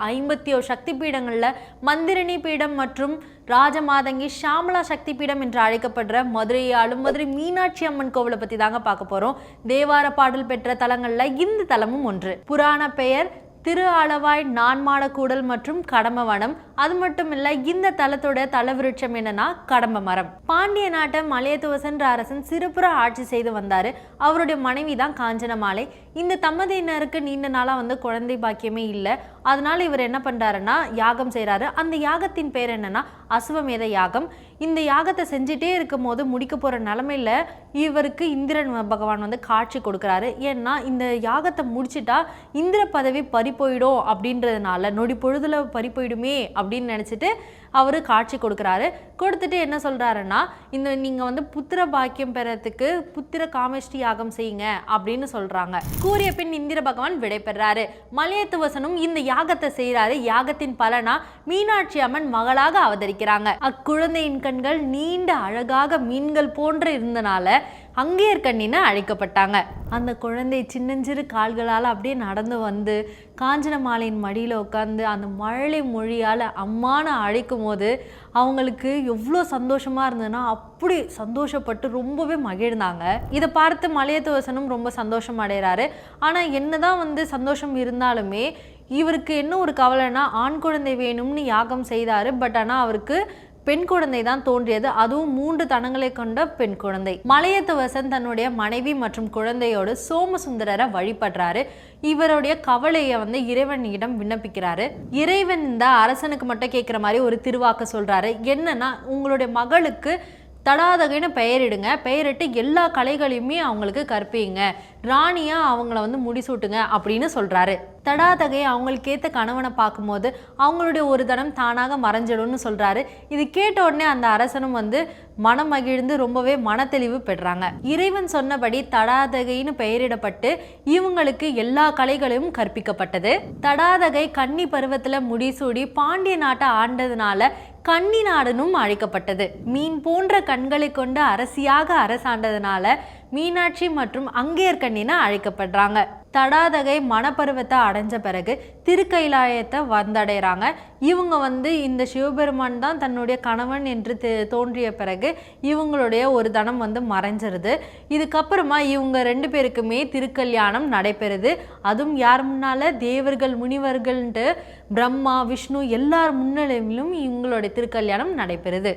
ஐம்பத்தி ஓ சக்தி பீடங்களில் மந்திரணி பீடம் மற்றும் ராஜமாதங்கி ஷாமலா சக்தி பீடம் என்று அழைக்கப்படுற மதுரை ஆளும் மதுரை மீனாட்சி அம்மன் கோவிலை பற்றி தாங்க பார்க்க போகிறோம் தேவார பாடல் பெற்ற தலங்களில் இந்த தலமும் ஒன்று. புராண பெயர் திரு ஆளவாய் நான்மாட கூடல் மற்றும் கடம்ப வனம். அது மட்டும் இல்ல இந்த தலத்தோட தலவிருட்சம் என்னன்னா கடம்ப மரம். பாண்டிய நாட்டை மலையத்துவசன்ற அரசன் சிறுபுற ஆட்சி செய்து வந்தாரு. அவருடைய மனைவி தான் காஞ்சனமாலை இந்த தம்பதியினருக்கு நீண்ட நாளா வந்து குழந்தை பாக்கியமே இல்லை. அதனால இவர் என்ன பண்றாருன்னா யாகம் செய்கிறாரு அந்த யாகத்தின் பேர் என்னன்னா அசுவமேத யாகம். இந்த யாகத்தை செஞ்சுட்டே இருக்கும் போது முடிக்க போகிற நிலமையில இவருக்கு இந்திரன் பகவான் வந்து காட்சி கொடுக்குறாரு. ஏன்னா இந்த யாகத்தை முடிச்சிட்டா இந்திர பதவி பறி போயிடும் அப்படின்றதுனால நொடி பொழுதுல பறி போயிடுமே அப்படின்னு நினச்சிட்டு அவர் காட்சி கொடுக்குறாரு. கொடுத்துட்டு என்ன சொல்கிறாருன்னா இந்த நீங்கள் வந்து புத்திர பாக்கியம் பெறத்துக்கு புத்திர காமஷ்டி யாகம் செய்யுங்க அப்படின்னு சொல்கிறாங்க கூறிய பின் இந்திர பகவான் விடைபெறாரு மலையத்துவசனும் இந்த யாகத்தை செய்கிறாரு யாகத்தின் பலனா மீனாட்சி அம்மன் மகளாக அவதரிக்கிறாங்க. அக்குழந்தையின் கண்கள் நீண்ட அழகாக மீன்கள் போன்று இருந்தனால அங்கேயர் கண்ணின்னு அழைக்கப்பட்டாங்க. அந்த குழந்தை சின்னஞ்சிறு கால்களால் அப்படியே நடந்து வந்து காஞ்சன மாலையின் மடியில் உட்காந்து அந்த மழலை மொழியால் அம்மானு அழைக்கும் போது அவங்களுக்கு எவ்வளோ சந்தோஷமாக இருந்ததுன்னா அப்படி சந்தோஷப்பட்டு ரொம்பவே மகிழ்ந்தாங்க. இதை பார்த்து மலையத்துவசனும் ரொம்ப சந்தோஷம் அடைகிறாரு. ஆனால் என்னதான் வந்து சந்தோஷம் இருந்தாலுமே இவருக்கு என்ன ஒரு கவலைன்னா ஆண் குழந்தை வேணும்னு யாகம் செய்தார் பட் ஆனால் அவருக்கு பெண் குழந்தை தான் தோன்றியது. அதுவும் மூன்று தனங்களை கொண்ட பெண் குழந்தை. மலையத்துவசன் தன்னுடைய மனைவி மற்றும் குழந்தையோடு சோமசுந்தரரை வழிபடுறாரு. இவருடைய கவலையை வந்து இறைவனிடம் விண்ணப்பிக்கிறாரு. இறைவன் இந்த அரசனுக்கு மட்டும் கேட்குற மாதிரி ஒரு திருவாக்க சொல்றாரு. என்னன்னா உங்களுடைய மகளுக்கு தடாதகைன்னு பெயரிடுங்க. பெயரிட்டு எல்லா கலைகளையுமே அவங்களுக்கு கற்பிங்க. ராணியாக அவங்கள வந்து முடிசூட்டுங்க அப்படின்னு சொல்கிறாரு தடாதகை அவங்களுக்கு ஏற்ற கணவனை பார்க்கும்போது அவங்களுடைய ஒரு தனம் தானாக மறைஞ்சிடும்னு சொல்கிறாரு இது கேட்ட உடனே அந்த அரசனும் வந்து மனம் மகிழ்ந்து ரொம்பவே மனத்தெளிவு பெறாங்க இறைவன் சொன்னபடி தடாதகைன்னு பெயரிடப்பட்டு இவங்களுக்கு எல்லா கலைகளையும் கற்பிக்கப்பட்டது. தடாதகை கன்னி பருவத்தில் முடிசூடி பாண்டிய நாட்டை ஆண்டதுனால கன்னி நாடுனும் அழைக்கப்பட்டது. மீன் போன்ற கண்களை கொண்ட அரசியாக அரசாண்டதனால மீனாட்சி மற்றும் அங்கேயர் கண்ணின அழைக்கப்படுறாங்க. தடாதகை மணப்பருவத்தை அடைஞ்ச பிறகு திருக்கைலாயத்தை வந்தடைகிறாங்க இவங்க வந்து இந்த சிவபெருமான் தான் தன்னுடைய கணவன் என்று தோன்றிய பிறகு இவங்களுடைய ஒரு தனம் வந்து மறைஞ்சிருது. இதுக்கப்புறமா இவங்க ரெண்டு பேருக்குமே திருக்கல்யாணம் நடைபெறுது. அதுவும் யார் முன்னால்? தேவர்கள் முனிவர்கள்ன்ட்டு பிரம்மா விஷ்ணு எல்லார் முன்னிலையிலும் இவங்களுடைய திருக்கல்யாணம் நடைபெறுது.